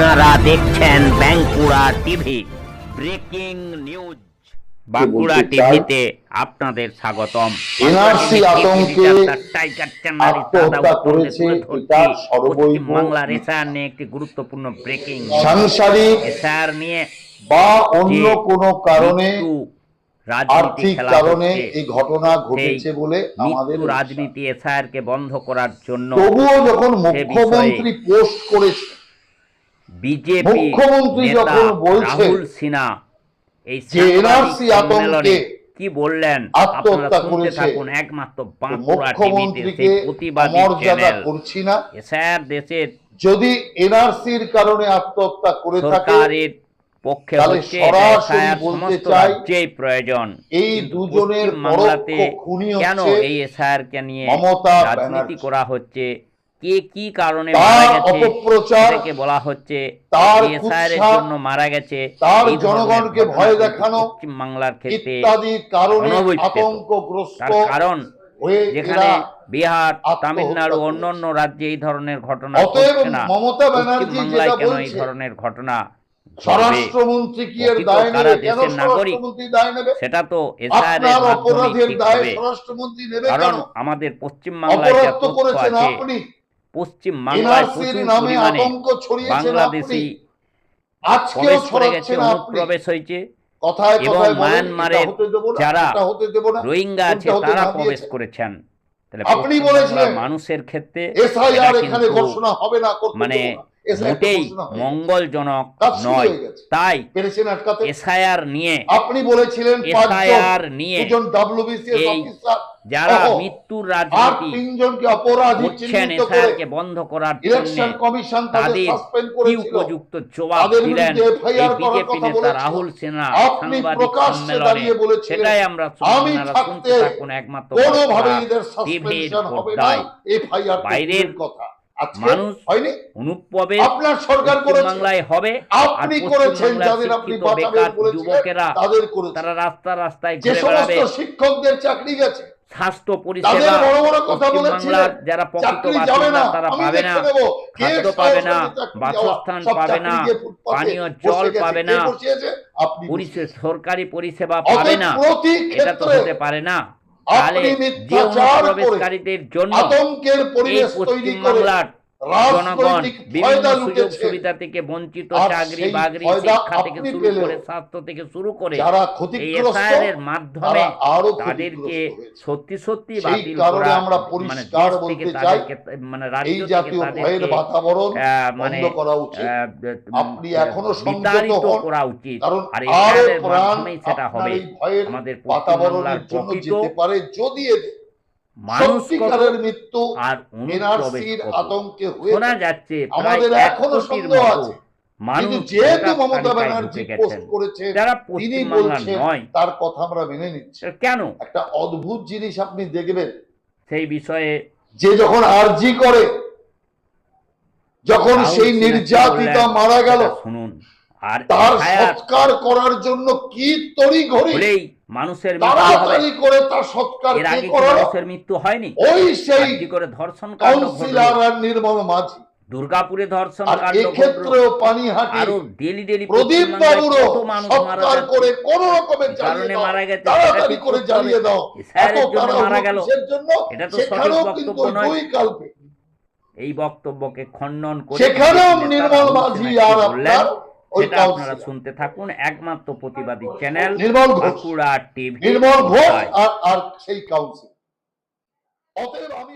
আপনারা দেখছেন Bankura TV. Breaking news. Bankura টিভিতে আপনাদের স্বাগতম। NRC আতঙ্কে আত্মহত্যা করেছে এটা সর্বৈব বাংলার এসআর নিয়ে একটি গুরুত্বপূর্ণ ব্রেকিং সাংসারিক এসআর নিয়ে বা অন্য কোনো কারণে আর্থিক কারণে এই ঘটনা ঘটেছে বলে আমাদের রাজনীতি এসআর কে বন্ধ করার জন্য তবুও যখন মুখ্যমন্ত্রী পোস্ট করেছে বিজেপি যখন বলছে রাহুল সিনহা এই যে সাংবাদিক NRC সম্মেলনে আতঙ্কে কি বললেন? আত্মহত্যা করেছে। থাকুন একমাত্র বাঁকুড়া টিভিতে প্রতিবাদী চ্যানেল করছি না। স্যার দেশের যদি এনআরসির কারণে আত্মহত্যা করে থাকে সরকারের পক্ষে হচ্ছে সরাসরি বলতে চাই, রাজ্যেই প্রয়োজন। এই দুজনের পরোক্ষ খুনি কেন এই এসআইআর কে নিয়ে রাজনীতি করা হচ্ছে? কে কি কারণে তার মারা গেছে? অপপ্রচার, বলা হচ্ছে তার জন্য মারা গেছে। তার জনগণকে ভয় দেখানো বাংলার ক্ষেত্রে ইত্যাদি কারণে আতঙ্কগ্রস্ত তার কারণ যেখানে বিহার তামিলনাড়ু। অন্যান্য রাজ্যে এই ধরনের ঘটনা ঘটছে না। মমতা ব্যানার্জি যেটা কেন এই ধরনের ঘটনা স্বরাষ্ট্রমন্ত্রী কি এর দায় নেবে? কেন দেশের নাগরিক? স্বরাষ্ট্রমন্ত্রী দায় নেবে? সেটা তো এসআইআর এর অপরাধের দায় স্বরাষ্ট্রমন্ত্রী নেবে কারণ আমাদের পশ্চিম বাংলায় যা তথ্য আছে আপনি। পশ্চিম বাংলায় বাংলাদেশি প্রবেশ করে গেছে অনুপ্রবেশ হয়েছে। এবং মায়ানমারের যারা রোহিঙ্গা আছে তারা প্রবেশ করেছেন। তাহলে মানুষের ক্ষেত্রে মানে মোটেই। মঙ্গলজনক নয়। তাই এসআইআর নিয়ে আপনি বলেছিলেন এসআইআর নিয়ে যারা মৃত্যুর রাজনীতি করছেন চিহ্নিত এসআইআর কে বন্ধ করার জন্য কমিশন তাদের কি উপযুক্ত জবাব দিলেন এই বিজেপি নেতা রাহুল সিনহা সাংবাদিক সম্মেলনে। সেটাই আমরা আপনারা শুনতে থাকুন একমাত্র কোনোভাবে এদের সাসপেনশন হবে না এফআইআর বাইরের কথা। মানুষ হয়নি? অনুপ্রবেশ আপনার সরকার পশ্চিম বাংলায় হবে আপনি করেছেন যাদের আপনি বেকার যুবকেরা তাদের করেছে তারা রাস্তা রাস্তায় ঘুরে বেড়াবে। শিক্ষকদের চাকরি গেছে স্বাস্থ্য পরিষেবা বড় বড় কথা পশ্চিম বলেছিলেন বাংলার যারা প্রকৃত বাসিন্দা তারা পাবে না খাদ্য পাবে না, বাসস্থান পাবে না, পানীয় জল পাবে না, সরকারি পরিষেবা পাবে না। এটা তো হতে পারে না। আপনি মিথ্যাচার করে জন্য আতঙ্কের পরিবেশ তৈরি পশ্চিম করে বাংলার জনগণ বিভিন্ন সুযোগ সুবিধা থেকে বঞ্চিত চাকরি বাকরি শিক্ষা থেকে শুরু করে স্বাস্থ্য থেকে শুরু করে এই এসআইআর মাধ্যমে তাদেরকে সত্যি সত্যি বাতিল করা মানে থেকে তাদেরকে মানে রাজ্য থেকে তাদেরকে মানে বন্ধ করা উচিত। আপনি এখনও বিতাড়িত করা উচিত। আর আরও এসআইআর মাধ্যমেই সেটা হবে। আমাদের পশ্চিম বাংলার প্রকৃত যদি সত্যিকারের মৃত্যু এনআরসির আতঙ্কে হয়ে শোনা যাচ্ছে আমাদের এখনও সন্দেহ আছে। যেহেতু মমতা ব্যানার্জি পোস্ট করেছেন তিনি বলছেন তার কথা আমরা মেনে নিচ্ছি। কেন? একটা অদ্ভুত জিনিস আপনি দেখবেন। সেই বিষয়ে যে যখন আরজি করে যখন সেই নির্যাতিতা মারা গেল শুনুন। আর তার সৎকার করার জন্য কি তড়ি ঘড়ি মানুষের তাড়াতাড়ি করে তার সৎকার এর আগে মানুষের মৃত্যু হয়নি? ওই সেই করে ধর্ষণ কাউন্সিলর আর নির্মল মাঝি। দুর্গাপুরে ধর্ষণ কাণ্ড পানিহাটি আরও ডেলি ডেলি প্রদীপ বাবুরও সৎকার করে কোন রকমের কারণে মারা গেছে, তাড়াতাড়ি করে জ্বালিয়ে দাও। এত জন্য মারা গেল। এটা তো সঠিক বক্তব্য নয়। এই বক্তব্যকে খণ্ডন করে সেখানেও নির্মল মাঝি আর আপনার সেটা আপনারা শুনতে থাকুন একমাত্র প্রতিবাদী চ্যানেল নির্মল ঘোষ টিভি নির্মল ঘোষ আর আর সেই কাউন্সিল অতএব আমি